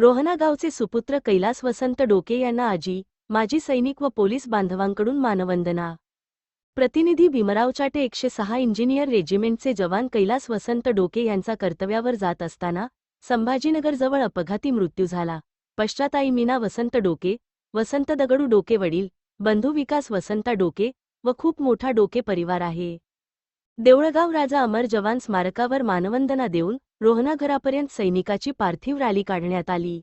रोहनागावचे सुपुत्र कैलास वसंत डोके यांना आजी माजी सैनिक व पोलीस बांधवांकडून मानवंदना. प्रतिनिधी भीमराव चाटे एकशे सहा इंजिनियर रेजिमेंटचे जवान कैलास वसंत डोके यांचा कर्तव्यावर जात असताना संभाजीनगरजवळ अपघाती मृत्यू झाला. पश्चाताई मीना वसंत डोके वसंत दगडू डोके वडील बंधू विकास वसंत डोके व खूप मोठा डोके परिवार आहे. देवळगाव राजा अमर जवान स्मारकावर मानवंदना देऊन रोहनाघरापर्यंत सैनिकाची पार्थिव रॅली काढण्यात आली.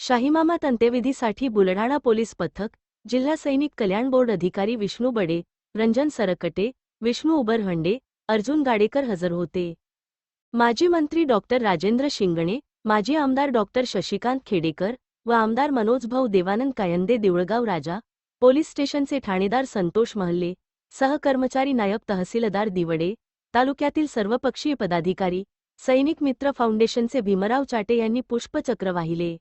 शाहीमामात अंत्यविधीसाठी बुलढाणा पोलीस पथक जिल्हा सैनिक कल्याण बोर्ड अधिकारी विष्णू बडे रंजन सरकटे विष्णू उबरहंडे अर्जुन गाडेकर हजर होते. माजी मंत्री डॉक्टर राजेंद्र शिंगणे माजी आमदार डॉक्टर शशिकांत खेडेकर व आमदार मनोजभाऊ देवानंद कायंदे देवळगाव राजा पोलीस स्टेशनचे ठाणेदार संतोष महल्ले सहकर्मचारी नायब तहसीलदार दिवडे तालुक्यातील सर्वपक्षीय पदाधिकारी सैनिक मित्र फाउंडेशनचे भीमराव चाटे यांनी पुष्पचक्र वाहिले.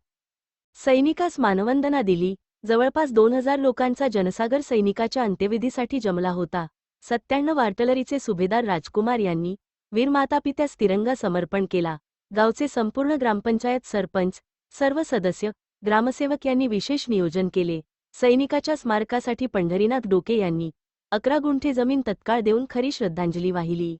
सैनिकास मानवंदना दिली. जवळपास दोन हजार लोकांचा जनसागर सैनिकाच्या अंत्यविधीसाठी जमला होता. सत्त्याण्णव आर्टलरीचे सुभेदार राजकुमार यांनी वीर मातापित्यास तिरंगा समर्पण केला. गावचे संपूर्ण ग्रामपंचायत सरपंच सर्व सदस्य ग्रामसेवक यांनी विशेष नियोजन केले. सैनिकाच्या स्मारकासाठी पंढरीनाथ डोके यांनी अकरा गुंठे जमीन तत्काळ देऊन खरी श्रद्धांजली वाहिली.